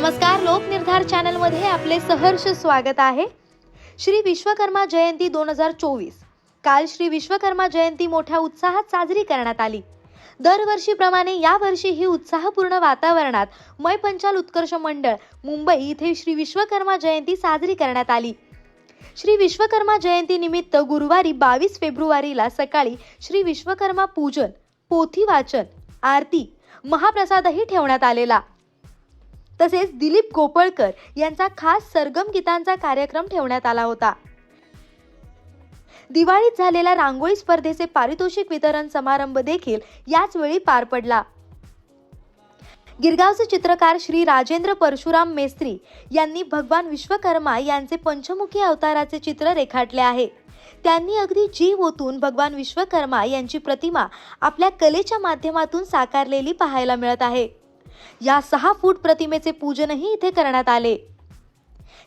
नमस्कार लोकनिर्धार चॅनलमध्ये आपले सहर्ष स्वागत आहे. श्री विश्वकर्मा जयंती दोन हजार चोवीस. काल श्री विश्वकर्मा जयंती मोठ्या उत्साहात साजरी करण्यात आली. दरवर्षीप्रमाणे यावर्षी ही उत्साहपूर्ण वातावरणात मय पंचाल उत्कर्ष मंडळ मुंबई इथे श्री विश्वकर्मा जयंती साजरी करण्यात आली. श्री विश्वकर्मा जयंती निमित्त गुरुवारी बावीस फेब्रुवारीला सकाळी श्री विश्वकर्मा पूजन पोथी वाचन आरती महाप्रसादही ठेवण्यात आलेला. तसेच दिलीप गोपळकर यांचा खास सरगम गीतांचा कार्यक्रम ठेवण्यात आला होता. दिवाळीत झालेल्या रांगोळी स्पर्धेचे पारितोषिक वितरण समारंभ देखील याच वेळी पार पडला. गिरगावचे चित्रकार श्री राजेंद्र परशुराम मेस्त्री यांनी भगवान विश्वकर्मा यांचे पंचमुखी अवताराचे चित्र रेखाटले आहे. त्यांनी अगदी जीव ओतून भगवान विश्वकर्मा यांची प्रतिमा आपल्या कलेच्या माध्यमातून साकारलेली पाहायला मिळत आहे. या सहा फूट प्रतिमेचे पूजनही इथे करण्यात आले.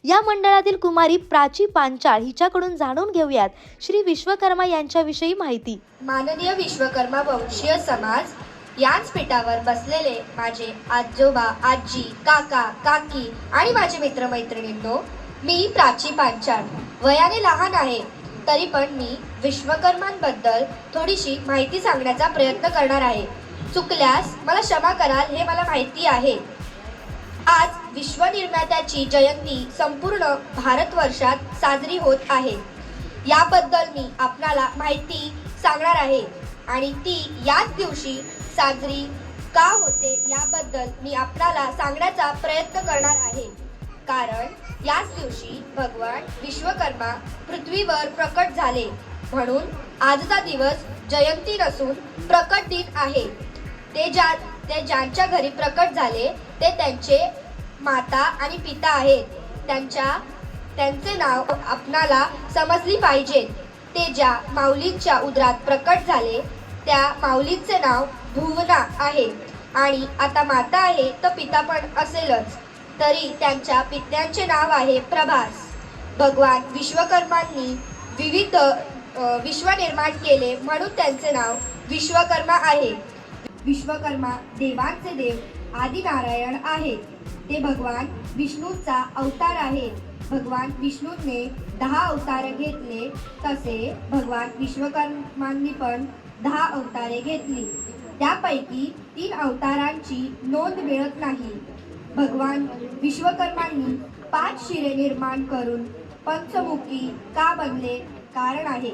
या मंडळातील कुमारी प्राची पांचाळ हिच्याकडून जाणून घेऊयात श्री विश्वकर्मा यांच्याविषयी माहिती. माननीय विश्वकर्मा वंशीय समाज याच पीठावर बसलेले माझे आजोबा आजी काका काकी आणि माझे मित्रमैत्रिणींनो मी प्राची पांचाळ. वयाने लहान आहे तरी पण मी विश्वकर्मांबद्दल थोडीशी माहिती सांगण्याचा प्रयत्न करणार आहे. चुकल्यास मला क्षमा कराल हे मला माहिती आहे. आज विश्वनिर्मात्याची जयंती संपूर्ण भारतवर्षात साजरी होत आहे. याबद्दल मी आपणाला माहिती सांगणार आहे आणि ती याच दिवशी साजरी का होते याबद्दल मी आपणाला सांगण्याचा प्रयत्न करणार आहे. कारण याच दिवशी भगवान विश्वकर्मा पृथ्वीवर प्रकट झाले. म्हणून आजचा दिवस जयंती नसून प्रकट दिन आहे. ते ज्या ते ज्यांच्या घरी प्रकट झाले ते त्यांचे माता आणि पिता आहेत. त्यांच्या त्यांचे नाव आपणाला समजली पाहिजेत ते ज्या माऊलींच्या उदरात प्रकट झाले त्या माऊलींचे नाव भुवना आहे. आणि आता माता आहे तर पिता पण असेलच. तरी त्यांच्या पित्यांचे नाव आहे प्रभास. भगवान विश्वकर्मांनी विविध विश्व निर्माण केले म्हणून त्यांचे नाव विश्वकर्मा आहे. विश्वकर्मा देवांचे देव आदिनारायण आहेत. ते भगवान विष्णूचा अवतार आहेत. भगवान विष्णूने दहा अवतार घेतले तसे भगवान विश्वकर्मांनी पण दहा अवतारे घेतली. त्यापैकी तीन अवतारांची नोंद मिळत नाही. भगवान विश्वकर्मांनी पाच शिरे निर्माण करून पंचमुखी का बनले कारण आहे.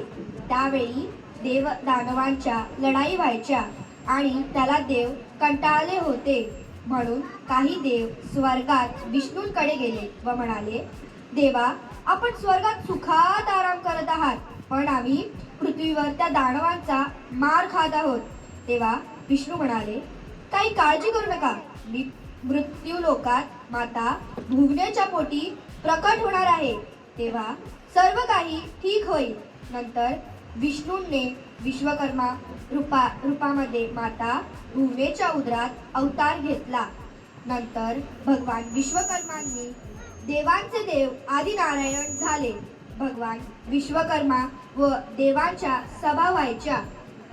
त्यावेळी देव दानवांच्या लढाई व्हायच्या. आणि त्याला देव कंटाळले होते. म्हणून काही देव स्वर्गात विष्णूंकडे गेले व म्हणाले देवा आपण स्वर्गात सुखात आराम करत आहात पण आम्ही पृथ्वीवर त्या दानवांचा मार खात आहोत. तेव्हा विष्णू म्हणाले काही काळजी करू नका. मी मृत्यू लोकात माता भुवनेच्या पोटी प्रकट होणार आहे. तेव्हा सर्व काही ठीक होईल. नंतर विष्णूंनी विश्वकर्मा रूपा रूपामध्ये माता भुवनेच्या उदरात अवतार घेतला. नंतर भगवान विश्वकर्मांनी देवांचे देव आदिनारायण झाले. भगवान विश्वकर्मा व देवांच्या सभा व्हायच्या.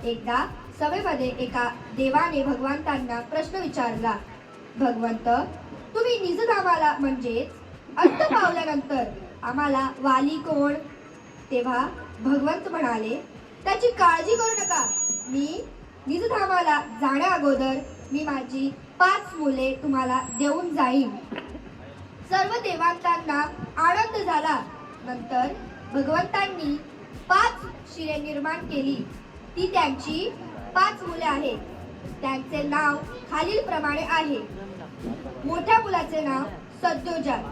एकदा सभेमध्ये एका देवाने भगवंतांना प्रश्न विचारला भगवंत तुम्ही निजधामाला म्हणजेच अंत पावल्यानंतर आम्हाला वाली कोण? तेव्हा भगवंत म्हणाले त्याची काळजी करू नका. मी निजधामाला जाण्या अगोदर मी माझी पाच मुले तुम्हाला देऊन जाईन. सर्व देवांतांना आनंद झाला. नंतर भगवंतांनी पाच शिरे निर्माण केली. ती त्यांची पाच मुले आहेत. त्यांचे नाव खालील प्रमाणे आहे. मोठ्या मुलाचे नाव सद्योजात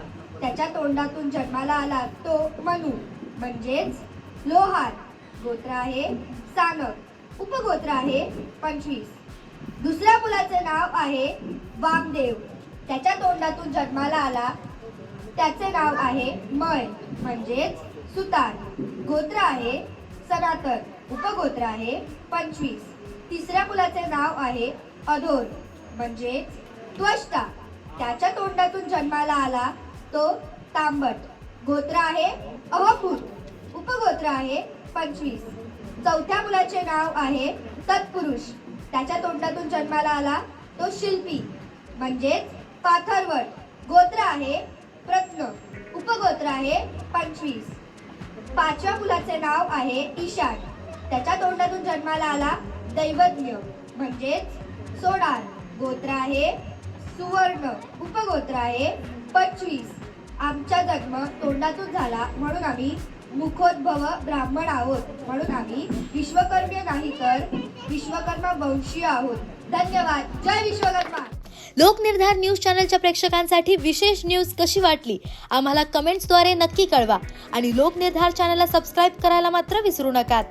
त्याच्या तोंडातून जन्माला आला तो मनू. म्हणजेच लोहार. गोत्र आहे सानक उपगोत्र आहे पंचवीस. दुसऱ्या मुलाचे नाव आहे वामदेव. त्याच्या तोंडातून जन्माला आला. त्याचे नाव आहे मय म्हणजेच सुतार. गोत्र आहे सनातन. उपगोत्र आहे पंचवीस. तिसऱ्या मुलाचे नाव आहे अधोर म्हणजेच त्वष्टा. त्याच्या तोंडातून जन्माला आला तो तांबट. गोत्र आहे अहभूत उपगोत्र आहे पंचवीस. चौथ्या मुलाचे नाव आहे तत्पुरुष. त्याच्या तोंडातून जन्माला आला तो शिल्पी. म्हणजेच पाथरवड. गोत्र आहे प्रत्न. उपगोत्र आहे पंचवीस. पाचव्या मुलाचे नाव आहे ईशान. त्याच्या तोंडातून जन्माला आला दैवज्ञ. म्हणजेच सोडार. गोत्र आहे सुवर्ण. उपगोत्र आहे पंचवीस. आमचा जन्म तोंडातून झाला म्हणून आम्ही मुखोद्भव ब्राह्मण आहोत. म्हणून आम्ही विश्वकर्मी नाही तर विश्वकर्मा वंशीय आहोत. धन्यवाद. जय विश्वकर्मा. लोकनिर्धार न्यूज चॅनलच्या प्रेक्षकांसाठी विशेष न्यूज कशी वाटली? आम्हाला कमेंट्सद्वारे नक्की कळवा. आणि लोकनिर्धार चॅनलला सबस्क्राईब करायला मात्र विसरू नकात.